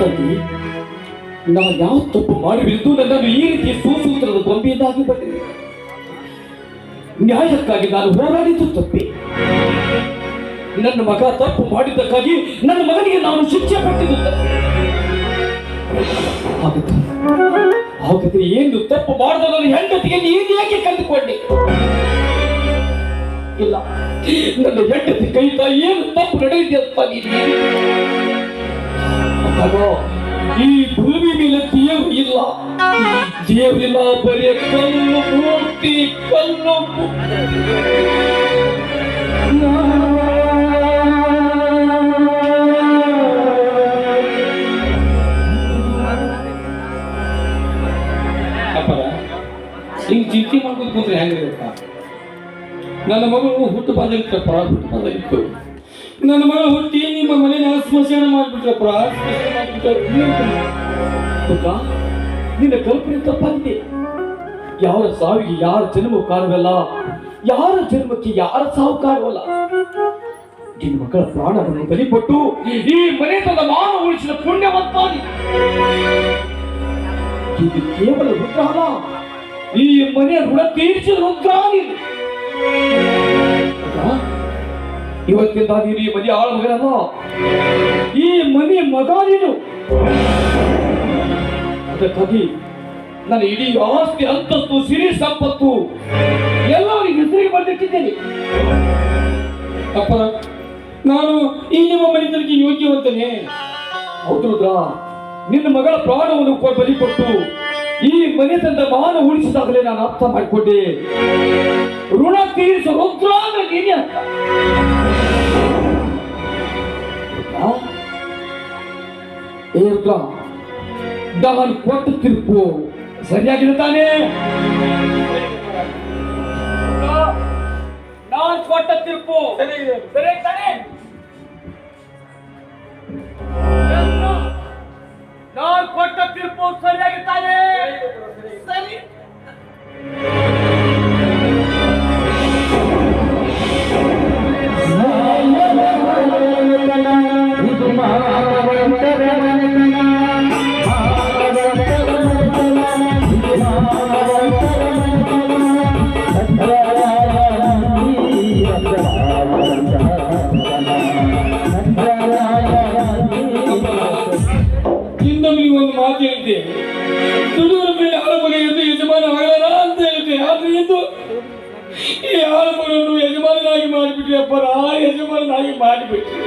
ತಂದೆ ನಾವು ಯಾವ ತಪ್ಪು ಮಾಡಿಬಿದ್ದು ನನ್ನನ್ನು ಈ ರೀತಿ ಸೂಸೂತ್ರದ ಗೊಂಬೆಯನ್ನಾಗಿ ಬಂದಿದೆ ನ್ಯಾಯಕ್ಕಾಗಿ ನಾನು ಹೋರಾಡಿದ್ದು ತಪ್ಪಿ. ನನ್ನ ಮಗ ತಪ್ಪು ಮಾಡಿದ್ದಕ್ಕಾಗಿ ನನ್ನ ಮಗನಿಗೆ ನಾನು ಶಿಕ್ಷೆ ಪಟ್ಟಿದ್ದು. ಹಾಗಾದ್ರೆ ಏನು ತಪ್ಪು ಮಾಡಿದ ನನ್ನ ಹೆಂಡತಿಗೆ ನೀನು ಯಾಕೆ ಕಂಡುಕೊಂಡೆ? ಇಲ್ಲ, ನನ್ನ ಹೆಂಡತಿ ಕೈಯಿಂದ ಏನು ತಪ್ಪು ನಡೆಯುತ್ತೆ ಅಂತ ನೀನು ಅಂದಾಗ ಈ ಭೂಮಿ ಮೇಲೆ ದೇವರು ಇಲ್ಲ. ದೇವರಿಲ್ಲ ಬರೀ ಕಲ್ಲು ಮೂರ್ತಿ, ಕಲ್ಲು ಅಪ್ಪರ ಹಿಂಗ್ ಚಿಂತೆ ಮಾಡ್ಕೊಂಡು ಕೂತ್ರೆ ಹೆಂಗಿರುತ್ತ? ನನ್ನ ಮಗಳು ಹುಟ್ಟು ಬಾದಲಿತ್ತಪ್ಪ ಹುಟ್ಟು ಬಾದಲಿತ್ತು ನನ್ನ ಮಗಳು ಹುಟ್ಟಿ ನಿಮ್ಮ ಮನೇಲಿ ಸ್ಮಶಾನ ಮಾಡಿಬಿಟ್ರಪ್ಪ ನಿನ್ನ ಕಲ್ಪನೆ ತಪ್ಪಾಗಿದೆ ಯಾರ ಸಾವಿಗೆ ಯಾರ ಜನ್ಮ ಕಾರಣವಲ್ಲ ಯಾರ ಜನ್ಮಕ್ಕೆ ಯಾರ ಸಾವು ಕಾರಣವಲ್ಲ ನಿನ್ನ ಮಕ್ಕಳ ಪ್ರಾಣವನ್ನು ಬಲಿಪಟ್ಟು ಈ ಮನೆ ತನ್ನ ಮಾನ ಉಳಿಸಿದ ಪುಣ್ಯವಂತಾನಿ ಇದು ಕೇವಲ ರುದ್ರ ಈ ಮನೆ ಋಣ ತೀರಿಸಿದ ರುದ್ರ ನೀನು ಹೌದಾ? ಇವತ್ತಿಂದ ನೀನು ಈ ಮನೆ ಆಳ ಮಗನಲ್ಲ. ಈ ಮನೆ ಮಗ ನೀನು. ಅದಕ್ಕಾಗಿ ನನ್ನ ಇಡೀ ಆಸ್ತಿ, ಅಂತಸ್ತು, ಸಿರಿ ಸಂಪತ್ತು ಎಲ್ಲವರಿಗೆ ಹೆಸರಿಗೆ ಬರೆದಿಟ್ಟಿದ್ದೇನೆ. ಅಪ್ಪ ನಾನು ಈ ನಿಮ್ಮ ಮನೆತನಕ್ಕೆ ಯೋಗ್ಯವಂತನೇ. ಹೌದು ನಿನ್ನ ಮಗಳ ಪ್ರಾಣವನ್ನು ಬಲಿ ಕೊಟ್ಟು ಈ ಮನೆತನದ ಮಾನ ಉಳಿಸಿದಾಗಲೇ ನಾನು ಅರ್ಥ ಮಾಡಿಕೊಂಡೆ. ಋಣ ತೀರಿಸ ರುದ್ರ ನಾನು ಕೊಟ್ಟ ತೀರ್ಪು. ಸರಿಯಾಗಿದೆ ತಾನೇ? ನಾನು ಕೊಟ್ಟ ತೀರ್ಪು. ಸರಿ. ತಾನೆ? ನಾನು ಕೊಟ್ಟ ತೀರ್ಪು ಸರಿಯಾಗಿ ತಾನೇ? ಸರಿ. ಇನ್ನೊಮ್ಮೆ ಒಂದು ಮಾತು ಆಳಮಗ ಎಂದು ಯಜಮಾನ ಆಗಲ್ಲ ಅಂತ ಹೇಳಿದ್ದೆ ಆದ್ರೆ ಎಂದು ಈ ಆಳಮಗನನ್ನು ಯಜಮಾನನಾಗಿ ಮಾಡಿಬಿಟ್ರಿ ಅಪ್ಪರ ಯಜಮಾನನಾಗಿ ಮಾಡಿಬಿಟ್ರಿ.